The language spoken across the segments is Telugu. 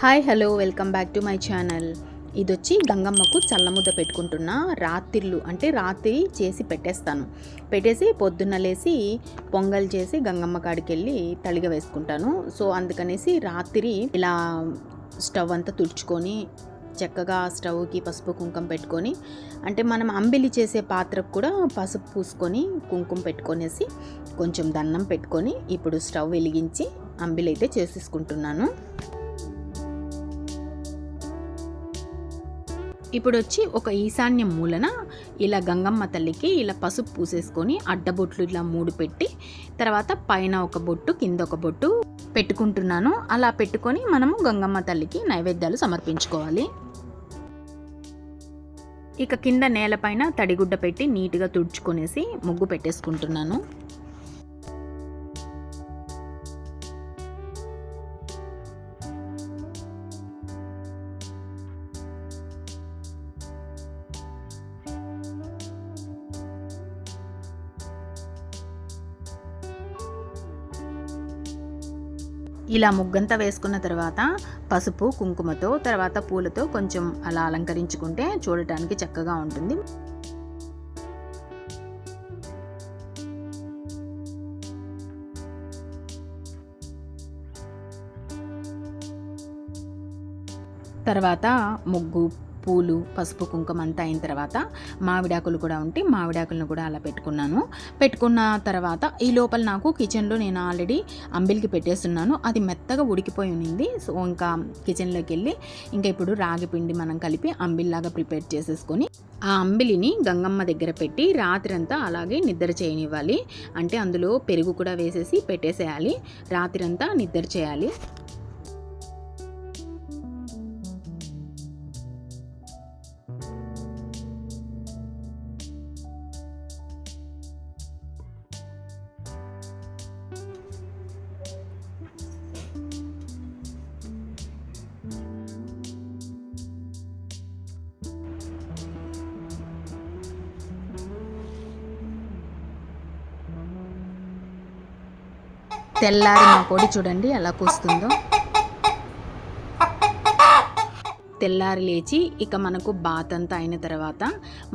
Hi hello welcome back to my channel. ఇది వచ్చి గంగమ్మకు చల్లముద్ద పెట్టుకుంటున్న రాత్రిళ్ళు అంటే రాత్రి చేసి పెట్టేస్తాను. పెట్టేసి పొద్దున్న లేసి పొంగల్ చేసి గంగమ్మ కాడికి వెళ్ళి తలిగ వేసుకుంటాను. సో అందుకనేసి రాత్రి ఇలా స్టవ్ అంతా తుడుచుకొని చక్కగా స్టవ్కి పసుపు కుంకుమ పెట్టుకొని అంటే మనం అంబిలి చేసే పాత్రకు కూడా పసుపు పూసుకొని కుంకుమ పెట్టుకొనేసి కొంచెం దండం పెట్టుకొని ఇప్పుడు స్టవ్ వెలిగించి అంబిలి అయితే చేసేసుకుంటున్నాను. ఇప్పుడు వచ్చి ఒక ఈశాన్య మూలన ఇలా గంగమ్మ తల్లికి ఇలా పసుపు పూసేసుకొని అడ్డబొట్లు ఇలా మూడు పెట్టి తర్వాత పైన ఒక బొట్టు కింద ఒక బొట్టు పెట్టుకుంటున్నాను. అలా పెట్టుకొని మనము గంగమ్మ తల్లికి నైవేద్యాలు సమర్పించుకోవాలి. ఇక కింద నేలపైన తడిగుడ్డ పెట్టి నీట్గా తుడుచుకొనేసి ముగ్గు పెట్టేసుకుంటున్నాను. ఇలా ముగ్గంతా వేసుకున్న తర్వాత పసుపు కుంకుమతో తర్వాత పూలతో కొంచెం అలా అలంకరించుకుంటే చూడటానికి చక్కగా ఉంటుంది. తర్వాత ముగ్గు పూలు పసుపు కుంకుమ అంతా అయిన తర్వాత మామిడాకులు కూడా ఉంటే మామిడాకులను కూడా అలా పెట్టుకున్నాను. పెట్టుకున్న తర్వాత ఈ లోపల నాకు కిచెన్లో నేను ఆల్రెడీ అంబిలికి పెట్టేస్తున్నాను. అది మెత్తగా ఉడికిపోయి ఉన్నింది సో ఇంకా కిచెన్లోకి వెళ్ళి ఇంకా ఇప్పుడు రాగి పిండి మనం కలిపి అంబిల్లాగా ప్రిపేర్ చేసేసుకొని ఆ అంబిలిని గంగమ్మ దగ్గర పెట్టి రాత్రంతా అలాగే నిద్ర చేయనివ్వాలి. అంటే అందులో పెరుగు కూడా వేసేసి పెట్టేసేయాలి. రాత్రంతా నిద్ర చేయాలి. తెల్లారి మా పొడి చూడండి ఎలా కూస్తుందో తెల్లారి లేచి ఇక మనకు బాత్ అంతా అయిన తర్వాత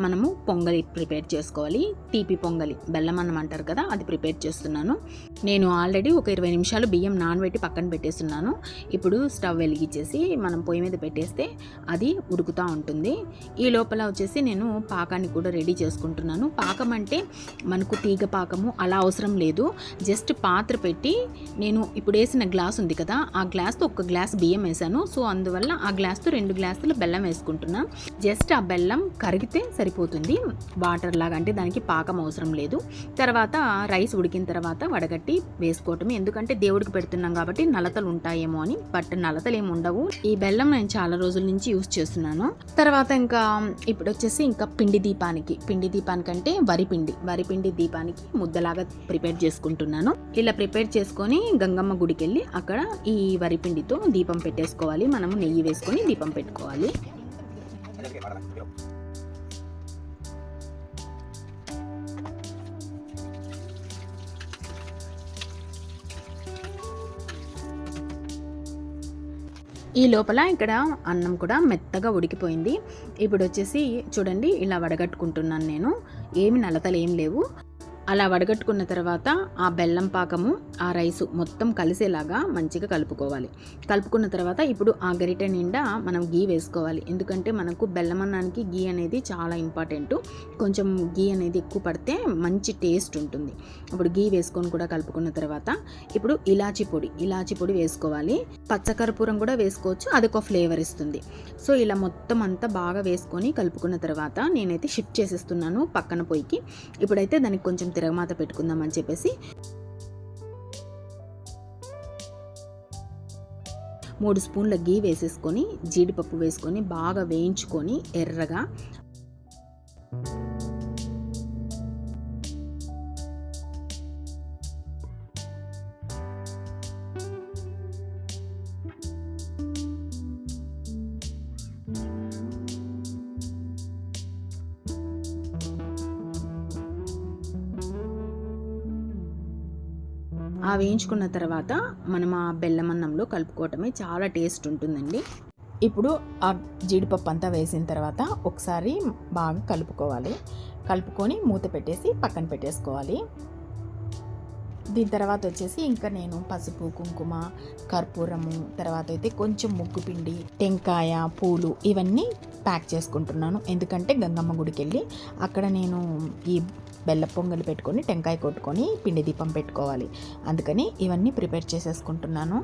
మనము పొంగలి ప్రిపేర్ చేసుకోవాలి. తీపి పొంగలి బెల్లం అన్నం అంటారు కదా అది ప్రిపేర్ చేస్తున్నాను. నేను ఆల్రెడీ ఒక ఇరవై నిమిషాలు బియ్యం నానబెట్టి పక్కన పెట్టేస్తున్నాను. ఇప్పుడు స్టవ్ వెలిగించేసి మనం పొయ్యి మీద పెట్టేస్తే అది ఉడుకుతూ ఉంటుంది. ఈ లోపల వచ్చేసి నేను పాకాన్ని కూడా రెడీ చేసుకుంటున్నాను. పాకం అంటే మనకు తీగ పాకము అలా అవసరం లేదు. జస్ట్ పాత్ర పెట్టి నేను ఇప్పుడు వేసిన గ్లాస్ ఉంది కదా ఆ గ్లాస్తో ఒక గ్లాస్ బియ్యం వేసాను సో అందువల్ల ఆ గ్లాస్తో రెండు గ్లాసులు బెల్లం వేసుకుంటున్నా. జస్ట్ ఆ బెల్లం కరిగితే సరిపోతుంది. వాటర్ లాగా అంటే దానికి పాకం అవసరం లేదు. తర్వాత రైస్ ఉడికిన తర్వాత వడగట్టి వేసుకోవటం ఎందుకంటే దేవుడికి పెడుతున్నాం కాబట్టి నలతలు ఉంటాయేమో అని. బట్ నలతలు ఏమి ఉండవు. ఈ బెల్లం నేను చాలా రోజుల నుంచి యూస్ చేస్తున్నాను. తర్వాత ఇంకా ఇప్పుడు వచ్చేసి ఇంకా పిండి దీపానికి. పిండి దీపానికి అంటే వరి పిండి. వరి పిండి దీపానికి ముద్దలాగా ప్రిపేర్ చేసుకుంటున్నాను. ఇలా ప్రిపేర్ చేసుకొని గంగమ్మ గుడికి వెళ్ళి అక్కడ ఈ వరి పిండితో దీపం పెట్టేసుకోవాలి. మనము నెయ్యి వేసుకొని దీపం పెట్టుకోవాలి. ఈ లోపల ఇక్కడ అన్నం కూడా మెత్తగా ఉడికిపోయింది. ఇప్పుడు వచ్చేసి చూడండి ఇలా వడగట్టుకుంటున్నాను నేను. ఏమి నలతలు ఏం లేవు. అలా వడగట్టుకున్న తర్వాత ఆ బెల్లం పాకము ఆ రైసు మొత్తం కలిసేలాగా మంచిగా కలుపుకోవాలి. కలుపుకున్న తర్వాత ఇప్పుడు ఆ గరిటె నిండా మనం గీ వేసుకోవాలి. ఎందుకంటే మనకు బెల్లం అన్నానికి గీ అనేది చాలా ఇంపార్టెంట్. కొంచెం గీ అనేది ఎక్కువ పడితే మంచి టేస్ట్ ఉంటుంది. ఇప్పుడు గీ వేసుకొని కూడా కలుపుకున్న తర్వాత ఇప్పుడు ఇలాచి పొడి ఇలాచి పొడి వేసుకోవాలి. పచ్చకర్పూరం కూడా వేసుకోవచ్చు. అదొక ఫ్లేవర్ ఇస్తుంది. సో ఇలా మొత్తం అంతా బాగా వేసుకొని కలుపుకున్న తర్వాత నేనైతే షిఫ్ట్ చేసేస్తున్నాను పక్కన పొయ్యికి. ఇప్పుడైతే దానికి కొంచెం తిరగమాత పెట్టుకుందామని చెప్పేసి మూడు స్పూన్ల గీ వేసేసుకొని జీడిపప్పు వేసుకొని బాగా వేయించుకొని ఎర్రగా వేయించుకున్న తర్వాత మనం ఆ బెల్లం అన్నంలో కలుపుకోవటమే చాలా టేస్ట్ ఉంటుందండి. ఇప్పుడు ఆ జీడిపప్పు అంతా వేసిన తర్వాత ఒకసారి బాగా కలుపుకోవాలి. కలుపుకొని మూత పెట్టేసి పక్కన పెట్టేసుకోవాలి. దీని తర్వాత వచ్చేసి ఇంకా నేను పసుపు కుంకుమ కర్పూరము తర్వాత అయితే కొంచెం ముగ్గు పిండి టెంకాయ పూలు ఇవన్నీ ప్యాక్ చేసుకుంటున్నాను. ఎందుకంటే గంగమ్మ గుడికి వెళ్ళి అక్కడ నేను ఈ బెల్ల పొంగలి పెట్టుకొని టెంకాయ కొట్టుకొని పిండి దీపం పెట్టుకోవాలి. అందుకని ఇవన్నీ ప్రిపేర్ చేసేసుకుంటున్నాను.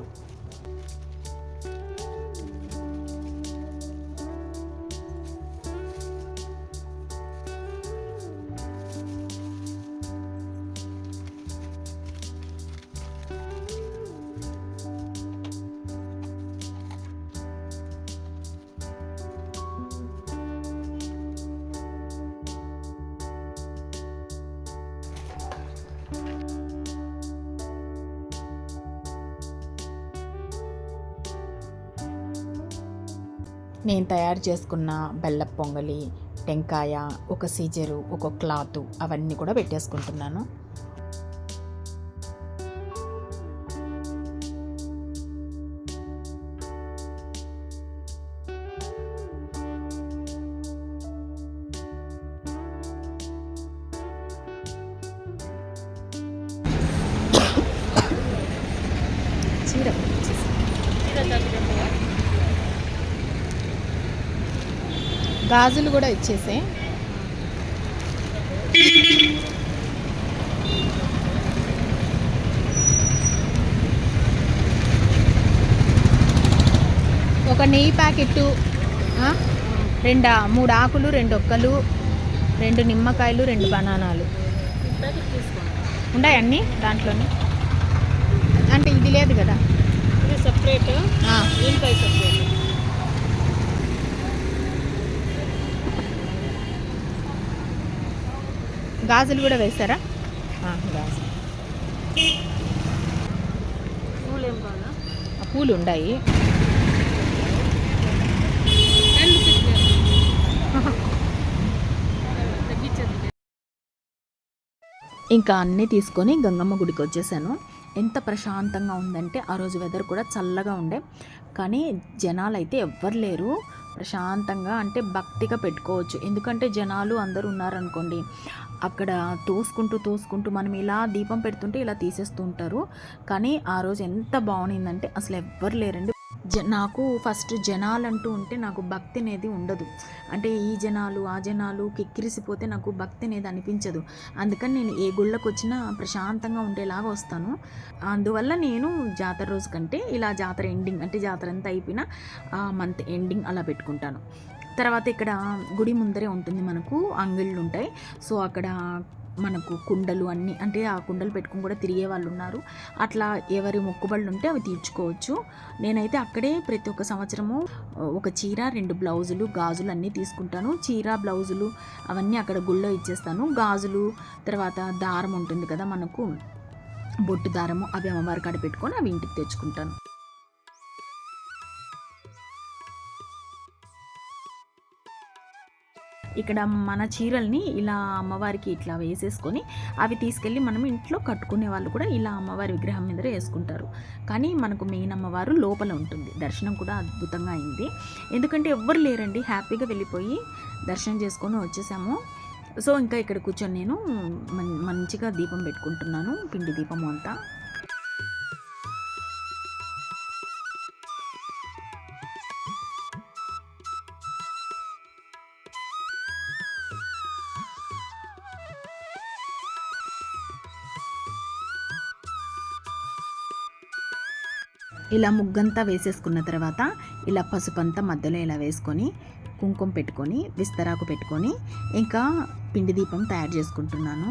నేను తయారు చేసుకున్న బెల్ల పొంగలి టెంకాయ ఒక సీజరు ఒక క్లాత్ అవన్నీ కూడా పెట్టేసుకుంటున్నాను. గాజులు కూడా ఇచ్చేసే. ఒక నెయ్యి ప్యాకెట్టు రెండు మూడు ఆకులు రెండు ఒక్కలు రెండు నిమ్మకాయలు రెండు బనానాలు. ఉన్నాయి అన్నీ దాంట్లోనే? అంటే ఇది లేదు కదా. ఇది సపరేట్ సపరేట్ గాజులు కూడా వేస్తారా ఆ, గాజులు. పూలు ఉన్నాయి తగ్గించండి ఇంకా అన్నీ తీసుకొని గంగమ్మ గుడికి వచ్చేసాను. ఎంత ప్రశాంతంగా ఉందంటే ఆ రోజు వెదర్ కూడా చల్లగా ఉండే. కానీ జనాలు అయితే ఎవ్వరు లేరు. ప్రశాంతంగా అంటే భక్తిగా పెట్టుకోవచ్చు. ఎందుకంటే జనాలు అందరూ ఉన్నారనుకోండి అక్కడ తోసుకుంటూ తోసుకుంటూ మనం ఇలా దీపం పెడుతుంటే ఇలా తీసేస్తుంటారు కానీ ఆ రోజు ఎంత బాగుండిందంటే అసలు ఎవ్వరు లేరండి. జ నాకు ఫస్ట్ జనాలు అంటూ ఉంటే నాకు భక్తి అనేది ఉండదు. అంటే ఈ జనాలు ఆ జనాలు కిక్కిరిసిపోతే నాకు భక్తి అనేది అనిపించదు. అందుకని నేను ఏ గుళ్ళకు వచ్చినా ప్రశాంతంగా ఉండేలాగా వస్తాను. అందువల్ల నేను జాతర రోజు కంటే ఇలా జాతర ఎండింగ్ అంటే జాతర అంతా అయిపోయినా ఆ మంత్ ఎండింగ్ అలా పెట్టుకుంటాను. తర్వాత ఇక్కడ గుడి ముందరే ఉంటుంది మనకు అంగిళ్ళు ఉంటాయి. సో అక్కడ మనకు కుండలు అన్నీ అంటే ఆ కుండలు పెట్టుకుని కూడా తిరిగే వాళ్ళు ఉన్నారు. అట్లా ఎవరి మొక్కుబళ్ళు ఉంటే అవి తీర్చుకోవచ్చు. నేనైతే అక్కడే ప్రతి ఒక్క సంవత్సరము ఒక చీర రెండు బ్లౌజులు గాజులు అన్నీ తీసుకుంటాను. చీర బ్లౌజులు అవన్నీ అక్కడ గుళ్ళో ఇచ్చేస్తాను. గాజులు తర్వాత దారం ఉంటుంది కదా మనకు బొట్టు దారము అవి అమ్మవారి కాడ పెట్టుకొని అవి ఇంటికి తెచ్చుకుంటాను. ఇక్కడ మన చీరల్ని ఇలా అమ్మవారికి ఇట్లా వేసేసుకొని అవి తీసుకెళ్ళి మనం ఇంట్లో కట్టుకునే వాళ్ళు కూడా ఇలా అమ్మవారి విగ్రహం మీద వేసుకుంటారు. కానీ మనకు మెయిన్ అమ్మవారు లోపల ఉంటుంది. దర్శనం కూడా అద్భుతంగా అయింది. ఎందుకంటే ఎవ్వరు లేరండి. హ్యాపీగా వెళ్ళిపోయి దర్శనం చేసుకొని వచ్చేసాము. సో ఇంకా ఇక్కడ కూర్చొని నేను మం- మంచిగా దీపం పెట్టుకుంటున్నాను. పిండి దీపం అంతా. ఇలా ముగ్గంతా వేసేసుకున్న తర్వాత ఇలా పసుపంతా మధ్యలో ఇలా వేసుకొని కుంకుమ పెట్టుకొని విస్తరాకు పెట్టుకొని ఇంకా పిండి దీపం తయారు చేసుకుంటున్నాను.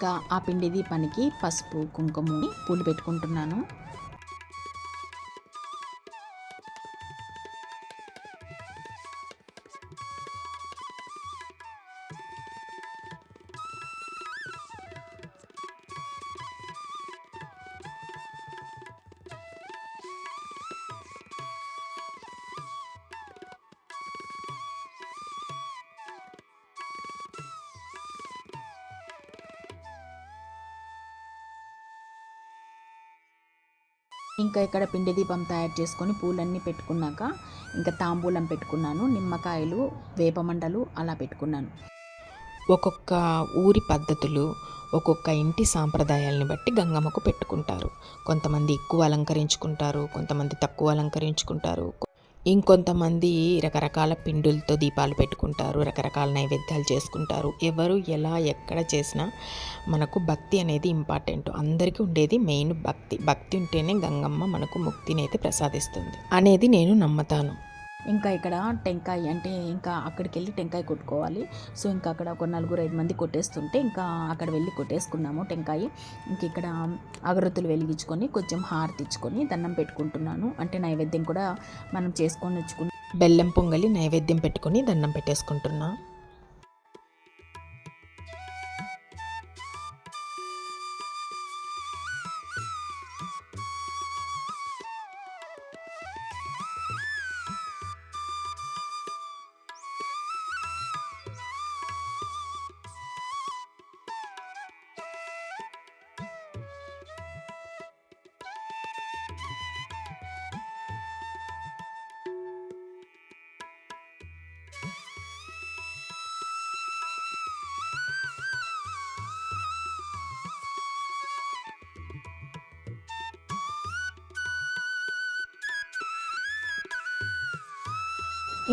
ఇంకా ఆ పిండి దీపానికి పసుపు కుంకుమని పూలు పెట్టుకుంటున్నాను. ఇంకా ఇక్కడ పిండి దీపం తయారు చేసుకొని పూలన్నీ పెట్టుకున్నాక ఇంకా తాంబూలం పెట్టుకున్నాను నిమ్మకాయలు వేపమండలు అలా పెట్టుకున్నాను. ఒక్కొక్క ఊరి పద్ధతులు ఒక్కొక్క ఇంటి సాంప్రదాయాలని బట్టి గంగమ్మకు పెట్టుకుంటారు. కొంతమంది ఎక్కువ అలంకరించుకుంటారు కొంతమంది తక్కువ అలంకరించుకుంటారు. ఇంకొంతమంది రకరకాల పిండులతో దీపాలు పెట్టుకుంటారు రకరకాల నైవేద్యాలు చేసుకుంటారు. ఎవరు ఎలా ఎక్కడ చేసినా మనకు భక్తి అనేది ఇంపార్టెంట్ అందరికీ ఉండేది మెయిన్ భక్తి. భక్తి ఉంటేనే గంగమ్మ మనకు ముక్తిని అయితే ప్రసాదిస్తుంది. అనేది నేను నమ్ముతాను. ఇంకా ఇక్కడ టెంకాయ అంటే ఇంకా అక్కడికి వెళ్ళి టెంకాయ కొట్టుకోవాలి. సో ఇంకా అక్కడ ఒక నలుగురు ఐదు మంది కొట్టేస్తుంటే ఇంకా అక్కడ వెళ్ళి కొట్టేసుకున్నాము టెంకాయ. ఇంక ఇక్కడ అగరొత్తులు వెలిగించుకొని కొంచెం హారతి ఇచ్చుకొని దండం పెట్టుకుంటున్నాను. అంటే నైవేద్యం కూడా మనం చేసుకొని వచ్చుకుని బెల్లం పొంగలి నైవేద్యం పెట్టుకొని దండం పెట్టేసుకుంటున్నాను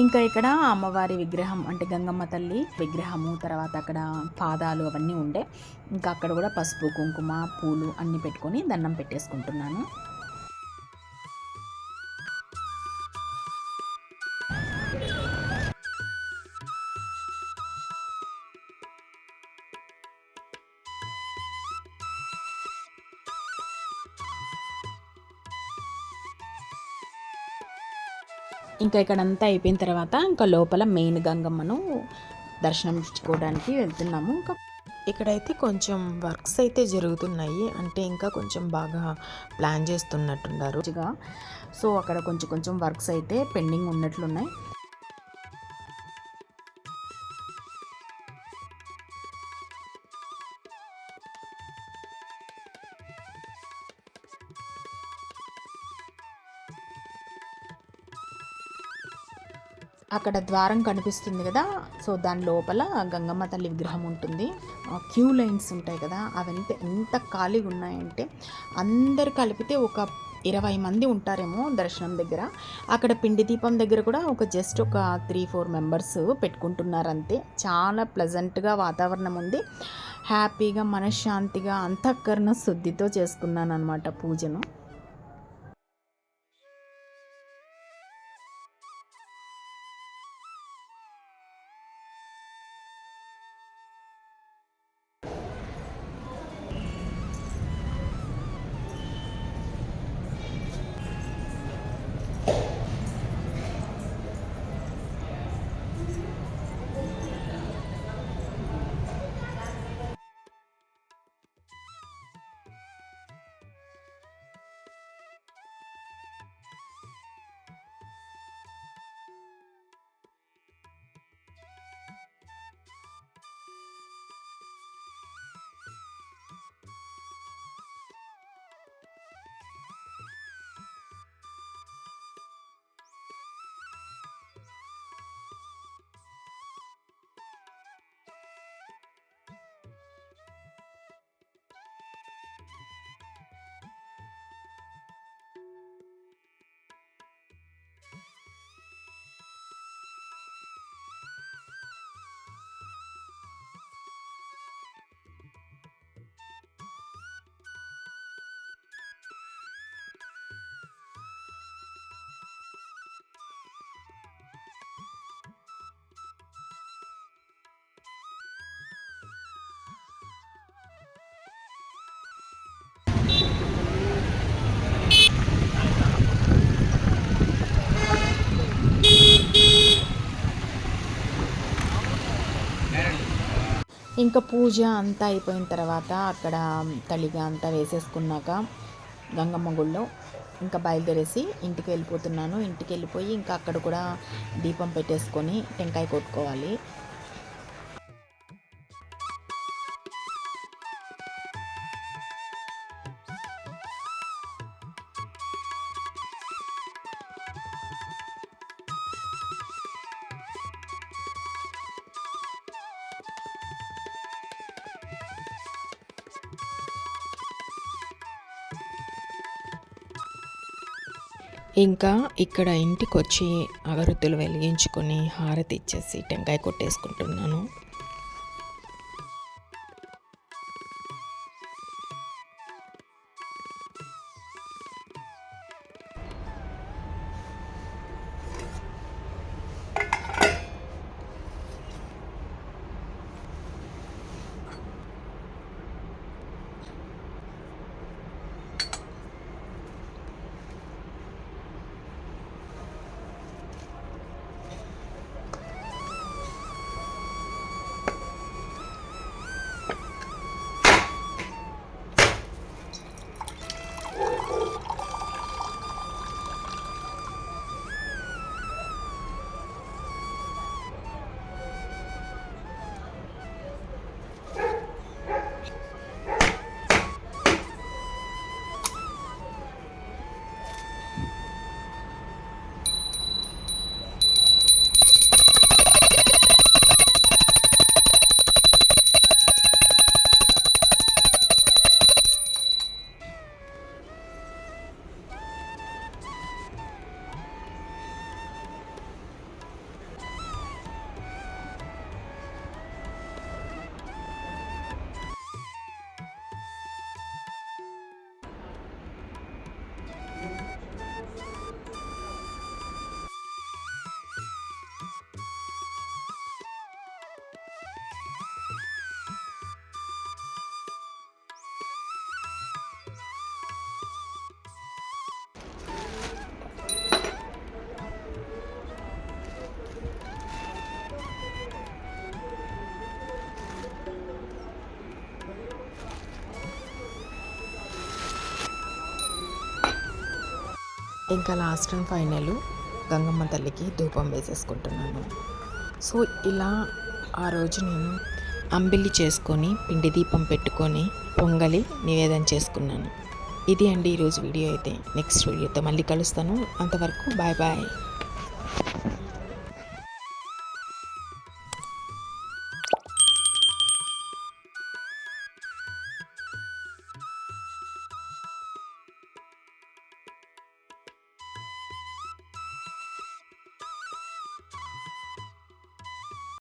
ఇంకా ఇక్కడ అమ్మవారి విగ్రహం అంటే గంగమ్మ తల్లి విగ్రహము తర్వాత అక్కడ పాదాలు అవన్నీ ఉండే. ఇంకా అక్కడ కూడా పసుపు కుంకుమ పూలు అన్నీ పెట్టుకొని దండం పెట్టేసుకుంటున్నాను. ఇంకా ఇక్కడ అంతా అయిపోయిన తర్వాత ఇంకా లోపల మెయిన్ గంగమ్మను దర్శనం ఇచ్చుకోవడానికి వెళ్తున్నాము. ఇంకా ఇక్కడైతే కొంచెం వర్క్స్ అయితే జరుగుతున్నాయి. అంటే ఇంకా కొంచెం బాగా ప్లాన్ చేస్తున్నట్టున్నారు. సో అక్కడ కొంచెం కొంచెం వర్క్స్ అయితే పెండింగ్ ఉన్నట్లున్నాయి. అక్కడ ద్వారం కనిపిస్తుంది కదా. సో దాని లోపల గంగమ్మ తల్లి విగ్రహం ఉంటుంది. క్యూ లైన్స్ ఉంటాయి కదా అవంతా ఎంత ఖాళీగా ఉన్నాయంటే అందరు కలిపితే ఒక ఇరవై మంది ఉంటారేమో దర్శనం దగ్గర. అక్కడ పిండి దీపం దగ్గర కూడా ఒక జస్ట్ ఒక త్రీ ఫోర్ మెంబర్స్ పెట్టుకుంటున్నారు అంతే చాలా ప్లెజెంట్గా వాతావరణం ఉంది. హ్యాపీగా మనశ్శాంతిగా అంతఃకరణ శుద్ధితో చేసుకున్నాను అనమాట పూజను. ఇంకా పూజ అంతా అయిపోయిన తర్వాత అక్కడ తలిగా అంతా వేసేసుకున్నాక గంగమ్మ గుళ్ళో ఇంకా బయలుదేరేసి ఇంటికి వెళ్ళిపోతున్నాను. ఇంటికి వెళ్ళిపోయి ఇంకా అక్కడ కూడా దీపం పెట్టేసుకొని టెంకాయ కొట్టుకోవాలి. ఇంకా ఇక్కడ ఇంటికి వచ్చి అగరొత్తులు వెలిగించుకొని హారతి ఇచ్చేసి టెంకాయ కొట్టేసుకుంటున్నాను. ఇంకా లాస్ట్ అండ్ ఫైనల్ గంగమ్మ తల్లికి ధూపం వేసేసుకుంటున్నాను. సో ఇలా ఆ రోజు నేను అంబిల్లి చేసుకొని పిండి దీపం పెట్టుకొని పొంగలి నివేదన చేసుకున్నాను. ఇది అండి ఈరోజు వీడియో అయితే. నెక్స్ట్ వీడియోతో మళ్ళీ కలుస్తాను. అంతవరకు బాయ్ బాయ్.